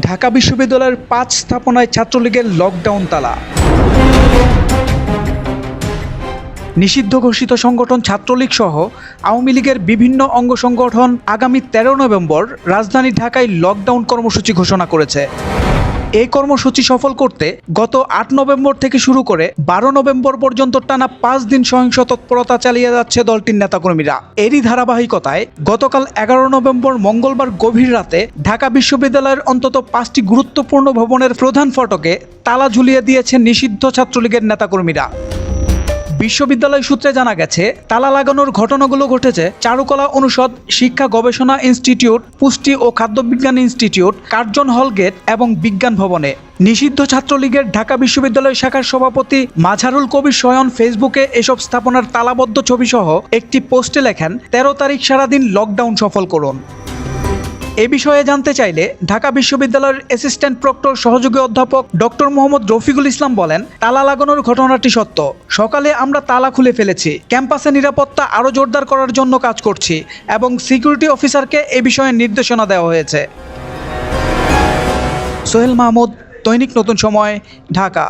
ঢাকা বিশ্ববিদ্যালয়ের পাঁচ স্থাপনায় ছাত্রলীগের লকডাউন তালা। নিষিদ্ধ ঘোষিত সংগঠন ছাত্রলীগ সহ আওয়ামী লীগের বিভিন্ন অঙ্গ সংগঠন আগামী তেরো নভেম্বর রাজধানী ঢাকায় লকডাউন কর্মসূচি ঘোষণা করেছে। এই কর্মসূচি সফল করতে গত আট নভেম্বর থেকে শুরু করে বারো নভেম্বর পর্যন্ত টানা পাঁচ দিন সহিংস তৎপরতা চালিয়ে যাচ্ছে দলটির নেতাকর্মীরা। এরই ধারাবাহিকতায় গতকাল এগারো নভেম্বর মঙ্গলবার গভীর রাতে ঢাকা বিশ্ববিদ্যালয়ের অন্তত পাঁচটি গুরুত্বপূর্ণ ভবনের প্রধান ফটকে তালা ঝুলিয়ে দিয়েছে নিষিদ্ধ ছাত্রলীগের নেতাকর্মীরা। বিশ্ববিদ্যালয় সূত্রে জানা গেছে, তালা লাগানোর ঘটনাগুলো ঘটেছে চারুকলা অনুষদ, শিক্ষা গবেষণা ইনস্টিটিউট, পুষ্টি ও খাদ্যবিজ্ঞান ইনস্টিটিউট, কার্জন হল গেট এবং বিজ্ঞান ভবনে। নিষিদ্ধ ছাত্রলীগের ঢাকা বিশ্ববিদ্যালয় শাখার সভাপতি মাঝারুল কবির শয়ন ফেসবুকে এসব স্থাপনার তালাবদ্ধ ছবি সহ একটি পোস্টে লেখেন, তেরো তারিখ সারাদিন লকডাউন সফল করুন। এ বিষয়ে জানতে চাইলে ঢাকা বিশ্ববিদ্যালয়ের অ্যাসিস্ট্যান্ট প্রক্টর সহযোগী অধ্যাপক ডক্টর মোহাম্মদ রফিকুল ইসলাম বলেন, তালা লাগানোর ঘটনাটি সত্য। সকালে আমরা তালা খুলে ফেলেছি। ক্যাম্পাসে নিরাপত্তা আরও জোরদার করার জন্য কাজ করছি এবং সিকিউরিটি অফিসারকে এ বিষয়ে নির্দেশনা দেওয়া হয়েছে। সোহেল মাহমুদ, দৈনিক নতুন সময়, ঢাকা।